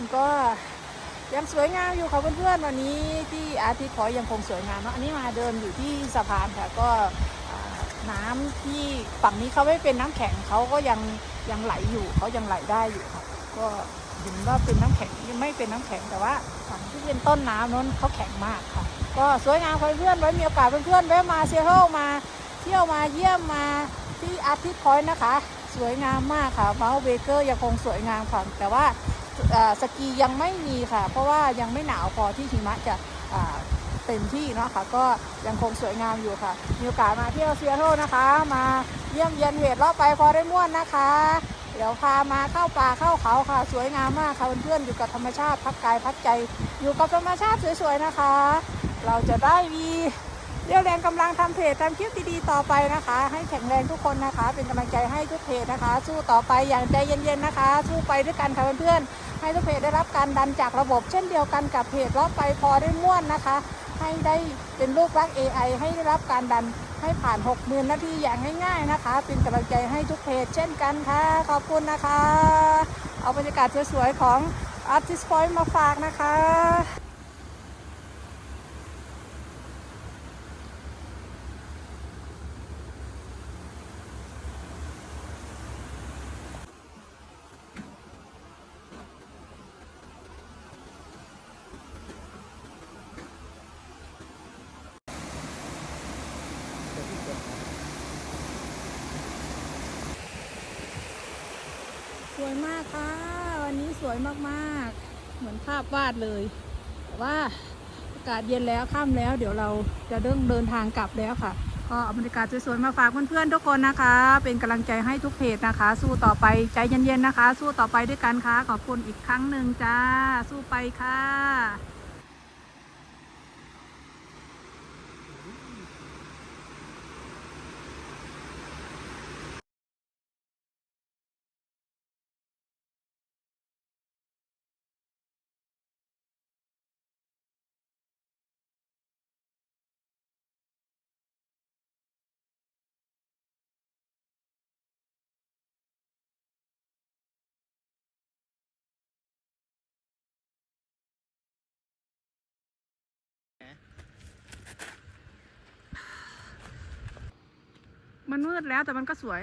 อนก็ยังสวยงามอยู่ค่ะเพื่อนๆวันนี้ที่อาทิตย์ขอยังคงสวยงามเนาะอันนี้มาเดินอยู่ที่สะพานค่ะก็น้ำที่ฝั่งนี้เขาไม่เป็นน้ำแข็งเขาก็ยังยังไหลอยู่เขายังไหลได้อยู่ค่ะก็เห็นว่าเป็นน้ำแข็งไม่เป็นน้ำแข็งแต่ว่าฝั่งที่เป็นต้นน้ำนั้นเขาแข็งมากค่ะ ก็สวยงามค่ะเพื่อนๆไว้มีโอกาสเพื่อนๆแวะมาเซียโตมาเที่ยวมาเยี่ยมมาที่อาทิตย์พอยนะคะ สวยงามมากค่ะเมาส์เบเกอร์ยังคงสวยงามค่ะแต่ว่า สกียังไม่มีค่ะ เพราะว่ายังไม่หนาวพอที่หิมะจะเต็มที่เนาะค่ะ ก็ยังคงสวยงามอยู่ค่ะ มีโอกาสมาเที่ยวเซียโตนะคะ มาเยี่ยมเยียนเวทรอบไปพอได้ม่วนนะคะ เดี๋ยวพามาเข้าป่าเข้าเขาค่ะ สวยงามมากค่ะเพื่อนๆอยู่กับธรรมชาติพักกายพักใจ อยู่กับธรรมชาติสวยๆนะคะ เราจะได้มีเรี่ยวแรงกำลังทำเพจทำคลิปดีๆต่อไปนะคะ ให้แข็งแรงทุกคนนะคะ เป็นกำลังใจให้ทุกเพจนะคะ สู้ต่อไปอย่างใจเย็นๆนะคะ สู้ไปด้วยกันค่ะเพื่อนๆ ให้ทุกเพจได้รับการดันจากระบบเช่นเดียวกันกับเพจรอบไปพอได้ม่วนนะคะ ให้ได้เป็นรูปลักษ์ AI ให้ได้รับการดันให้ผ่าน 60,000 นาทีอย่างง่ายๆนะคะ เป็นกำลังใจให้ทุกเพจเช่นกันค่ะ ขอบคุณนะคะ เอาบรรยากาศสวยๆของ Artist Point มาฝากนะคะ วยมากค่ะ วันนี้สวยมากๆ เหมือนภาพวาดเลยแต่ว่าอากาศเย็นแล้วค่ำแล้ว เดี๋ยวเราจะเดินเดินทางกลับแล้วค่ะก็เอาบรรยากาศสวยๆมาฝากเพื่อนๆทุกคนนะคะ เป็นกำลังใจให้ทุกเพจนะคะ สู้ต่อไปใจเย็นๆนะคะ สู้ต่อไปด้วยกันค่ะขอบคุณอีกครั้งหนึ่งจ้า สู้ไปค่ะ มันมืดแล้วแต่มันก็สวย